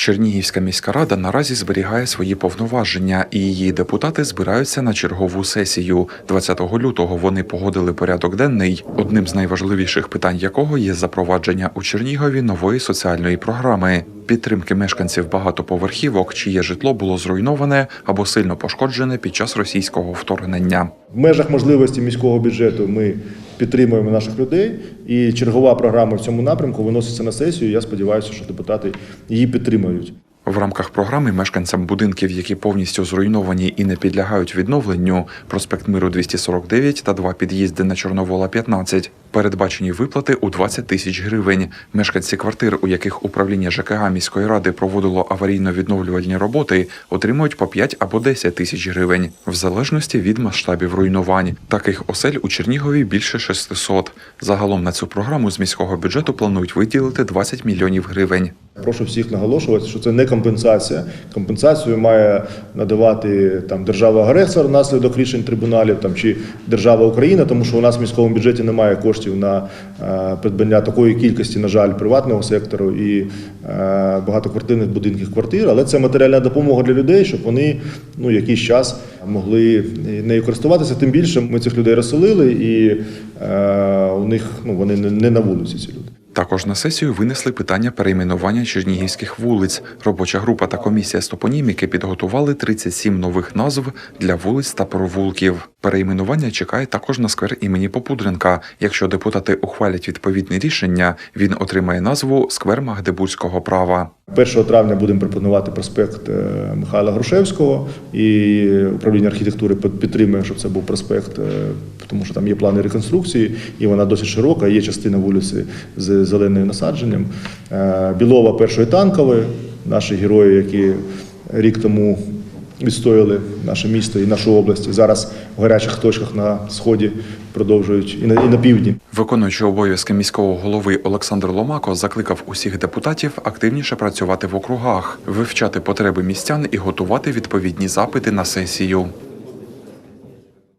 Чернігівська міська рада наразі зберігає свої повноваження, і її депутати збираються на чергову сесію. 20 лютого вони погодили порядок денний, одним з найважливіших питань якого є запровадження у Чернігові нової соціальної програми. Підтримки мешканців багатоповерхівок, чиє житло було зруйноване або сильно пошкоджене під час російського вторгнення. В межах можливості міського бюджету ми підтримуємо наших людей, і чергова програма в цьому напрямку виноситься на сесію. Я сподіваюся, що депутати її підтримають. В рамках програми мешканцям будинків, які повністю зруйновані і не підлягають відновленню, проспект Миру 249 та два під'їзди на Чорновола 15, передбачені виплати у 20 тисяч гривень. Мешканці квартир, у яких управління ЖКГ міської ради проводило аварійно-відновлювальні роботи, отримують по 5 або 10 тисяч гривень, в залежності від масштабів руйнувань. Таких осель у Чернігові більше 600. Загалом на цю програму з міського бюджету планують виділити 20 мільйонів гривень. Прошу всіх наголошувати, що це не компенсація. Компенсацію має надавати там держава-агресор внаслідок рішень трибуналів там чи держава Україна, тому що у нас в міському бюджеті немає коштів на е, придбання такої кількості, на жаль, приватного сектору і е, багатоквартирних будинків квартир. Але це матеріальна допомога для людей, щоб вони ну якийсь час могли нею користуватися. Тим більше ми цих людей розселили, і е, у них ну вони не на вулиці. Ці люди. Також на сесію винесли питання перейменування чернігівських вулиць. Робоча група та комісія з топоніміки підготували 37 нових назв для вулиць та провулків. Перейменування чекає також на сквер імені Попудренка. Якщо депутати ухвалять відповідне рішення, він отримає назву Сквер Магдебурзького права. 1 травня будемо пропонувати проспект е, Михайла Грушевського, і управління архітектури підтримує, щоб це був проспект, е, тому що там є плани реконструкції, і вона досить широка. Є частина вулиці з зеленим насадженням. Е, Білова першої танкової, наші герої, які рік тому відстояли наше місто і нашу область. Зараз в гарячих точках на сході продовжують і на, і на півдні. Виконуючий обов'язки міського голови Олександр Ломако закликав усіх депутатів активніше працювати в округах, вивчати потреби містян і готувати відповідні запити на сесію.